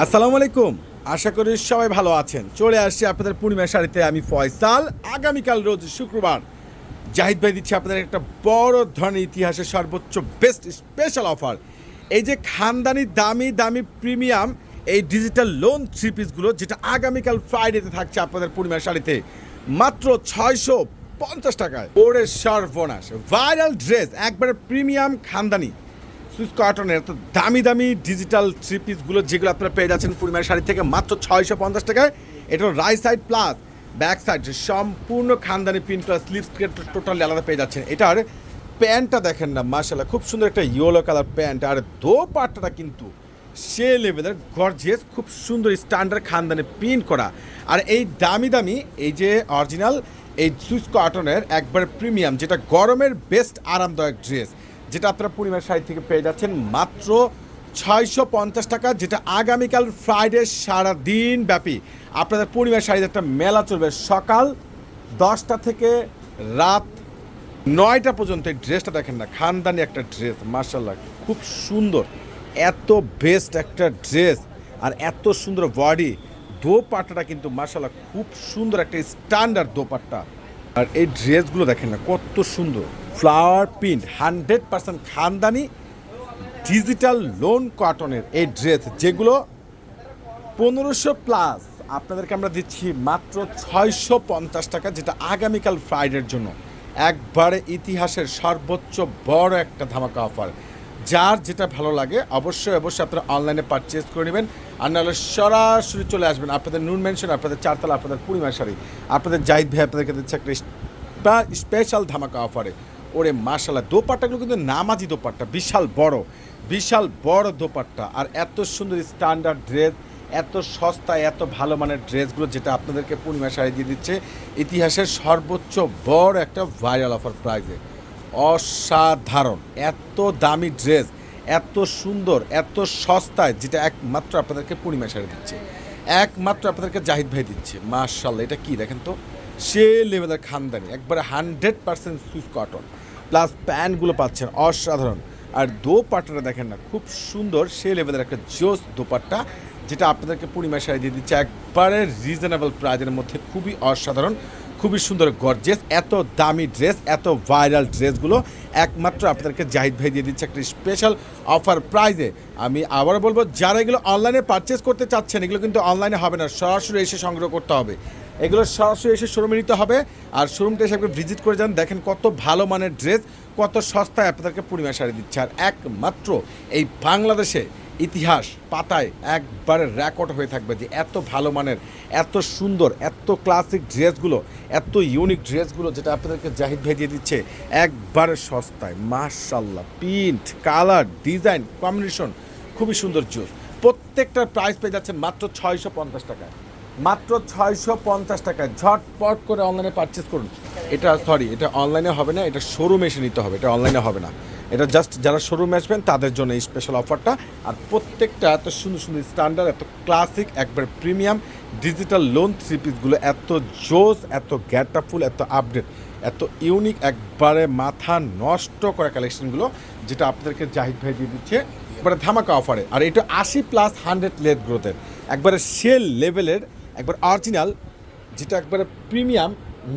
আসসালামু আলাইকুম। আশা করি সবাই ভালো আছেন। চলে আসছি আপনাদের পূর্ণিমা শাড়িতে, আমি ফয়সাল। আগামীকাল রোজ শুক্রবার। জাহিদ ভাই দিচ্ছে আপনাদের একটা বড় ধরনের ইতিহাসের সর্বোচ্চ বেস্ট স্পেশাল অফার এই যে খানদানি দামি দামি প্রিমিয়াম এই ডিজিটাল লোন থ্রি পিসগুলো যেটা আগামীকাল ফ্রাইডেতে থাকছে আপনাদের পূর্ণিমা শাড়িতে, মাত্র ছয়শো পঞ্চাশ টাকায়। ওরে সর্বনাশ। ভাইরাল ড্রেস একবারে প্রিমিয়াম খানদানি। সুইস কটনের তো দামি দামি ডিজিটাল থ্রি পিসগুলো যেগুলো আপনারা পেয়ে যাচ্ছেন পূর্ণিমার শাড়ি থেকে মাত্র ছয়শো পঞ্চাশ টাকায় এটা right side plus back side সম্পূর্ণ খানদানি প্রিন্ট প্লাস স্লিভস টোটালি আলাদা পেয়ে যাচ্ছেন। এটার প্যান্টটা দেখেন না মার্শাল্লাহ খুব সুন্দর একটা ইয়েলো কালার প্যান্ট, আর দো পাটটা কিন্তু সে লেভেলের গর্জিয়াস খুব সুন্দর স্ট্যান্ডার্ড খানদানি প্রিন্ট করা। আর এই দামি দামি, এই যে অরিজিনাল এই সুইস কটনের একবার প্রিমিয়াম যেটা গরমের বেস্ট আরামদায়ক ড্রেস যেটা আপনারা পূর্ণিমার শাড়ি থেকে পেয়ে যাচ্ছেন মাত্র ছয়শো পঞ্চাশ টাকা, যেটা আগামীকাল ফ্রাইডে সারা দিন ব্যাপী। আপনাদের পূর্ণিমার শাড়ির একটা মেলা চলবে সকাল দশটা থেকে রাত নয়টা পর্যন্ত। এই ড্রেসটা দেখেন না, খানদানি একটা ড্রেস মার্শাল্লাহ খুব সুন্দর। এত বেস্ট একটা ড্রেস আর এত সুন্দর বডি দোপাট্টাটা কিন্তু মার্শাল্লাহ খুব সুন্দর একটা স্ট্যান্ডার্ড দোপাট্টা। আর এই ড্রেসগুলো দেখেন না, কত সুন্দর। ফ্লাওয়ার প্রিন্ট হান্ড্রেড পার্সেন্ট খানদানি ডিজিটাল লোন কটনের এই ড্রেস যেগুলো পনেরোশো প্লাস আপনাদেরকে আমরা দিচ্ছি মাত্র ছয়শো পঞ্চাশ টাকা, যেটা আগামীকাল ফ্রাইডের জন্য। একবারে ইতিহাসের সর্বোচ্চ বড় একটা ধামাকা অফার যার যেটা ভালো লাগে, অবশ্যই অবশ্যই আপনারা অনলাইনে পারচেস করে নেবেন। আর নাহলে সরাসরি চলে আসবেন আপনাদের নুন মেনশন আপনাদের চারতলা, আপনাদের পূর্ণিমা শাড়ি আপনাদের জাহিদ ভাই আপনাদেরকে দিচ্ছে একটা স্পেশাল ধামাকা অফারে ওরে মাশাল্লাহ দোপাট্টাগুলো কিন্তু নামাজি দোপাট্টা, বিশাল বড়। বিশাল বড় দোপাট্টা। আর এত সুন্দর স্ট্যান্ডার্ড ড্রেস এত সস্তায় এত ভালো মানের ড্রেসগুলো যেটা আপনাদেরকে পূর্ণিমা শাড়ি দিয়ে দিচ্ছে, ইতিহাসের সর্বোচ্চ বড় একটা ভাইরাল অফার প্রাইজে অসাধারণ। এত দামি ড্রেস, এত সুন্দর, এত সস্তায়, যেটা একমাত্র আপনাদেরকে পূর্ণিমা শাড়ি দিচ্ছে। একমাত্র আপনাদেরকে জাহিদ ভাই দিচ্ছে। মার্শাল্লাহ এটা কি দেখেন তো? সে লেভেলের খানদানি, একবারে hundred percent Swiss cotton. Plus প্যান্টগুলো পাচ্ছেন অসাধারণ। আর দোপাট্টাটা দেখেন না, খুব সুন্দর, সে লেভেলের একটা জোস দোপাট্টা, যেটা আপনাদেরকে পূর্ণিমা শাড়ি দিয়ে দিচ্ছে। একবারে রিজনেবল প্রাইজের মধ্যে, খুবই অসাধারণ। খুবই সুন্দর গর্জেস এত দামি ড্রেস এত ভাইরাল ড্রেসগুলো একমাত্র আপনাদেরকে জাহিদ ভাই দিয়ে দিচ্ছে একটা স্পেশাল অফার প্রাইজে আমি আবার বলব, যারা এগুলো অনলাইনে পারচেস করতে চাচ্ছেন, এগুলো কিন্তু অনলাইনে হবে না, সরাসরি এসে সংগ্রহ করতে হবে। এগুলো সরাসরি এসে শোরুমে নিতে হবে, আর শোরুমটা এসে ভিজিট করে যান। দেখেন কত ভালো মানের ড্রেস কত সস্তায় আপনাদেরকে পূর্ণিমা শাড়ি দিচ্ছে। আর একমাত্র এই বাংলাদেশে ইতিহাস পাতায় একবারে রেকর্ড হয়ে থাকবে যে এত ভালো মানের, এত সুন্দর, এত ক্লাসিক ড্রেসগুলো, এত ইউনিক ড্রেসগুলো যেটা আপনাদেরকে জাহিদ ভাই দিয়ে দিচ্ছে, একবারে সস্তায়। মার্শাল্লাহ প্রিন্ট কালার ডিজাইন কম্বিনেশন খুবই সুন্দর জুস প্রত্যেকটার প্রাইস পেয়ে যাচ্ছেন মাত্র ছয়শো পঞ্চাশ টাকায়। মাত্র ছয়শো পঞ্চাশ টাকায়। ঝটপট করে অনলাইনে পারচেস করুন। এটা সরি এটা অনলাইনে হবে না, এটা শোরুমে এসে নিতে হবে, এটা অনলাইনে হবে না। এটা জাস্ট যারা শোরুমে আসবেন, তাদের জন্য এই স্পেশাল অফারটা আর প্রত্যেকটা এত সুন্দর সুন্দর স্ট্যান্ডার্ড এত ক্লাসিক একবার প্রিমিয়াম ডিজিটাল লোন থ্রি পিসগুলো এত জোস, এত গ্যাটাফুল এত আপডেট এত ইউনিক একবারে মাথা নষ্ট করা কালেকশনগুলো যেটা আপনাদেরকে জাহিদ ভাই দিয়ে দিচ্ছে। একবারে ধামাকা অফারে আর এটা আশি প্লাস হান্ড্রেড লেট গ্রোথের একবারে সেল লেভেলের একবার অরিজিনাল যেটা একবারে প্রিমিয়াম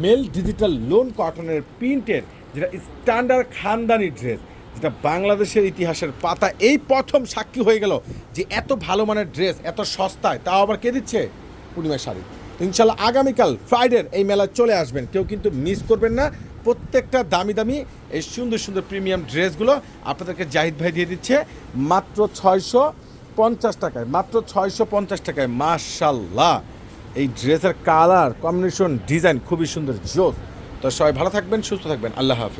মেল ডিজিটাল লোন কটনের প্রিন্টের যেটা স্ট্যান্ডার্ড খানদানি ড্রেস যেটা বাংলাদেশের ইতিহাসের পাতা। এই প্রথম সাক্ষী হয়ে গেল যে এত ভালো মানের ড্রেস, এত সস্তায়, তাও আবার কে দিচ্ছে? পূর্ণিমা শাড়ি। ইনশাল্লাহ আগামীকাল ফ্রাইডের এই মেলায় চলে আসবেন। কেউ কিন্তু মিস করবেন না। প্রত্যেকটা দামি দামি এই সুন্দর সুন্দর প্রিমিয়াম ড্রেসগুলো আপনাদেরকে জাহিদ ভাই দিয়ে দিচ্ছে। মাত্র ছয়শো পঞ্চাশ টাকায়, মাত্র ছয়শো পঞ্চাশ টাকায়, মাশাল্লাহ। এই ড্রেসের কালার, কম্বিনেশন, ডিজাইন খুবই সুন্দর, জোস। তো সবাই ভালো থাকবেন, সুস্থ থাকবেন। আল্লাহ হাফিজ।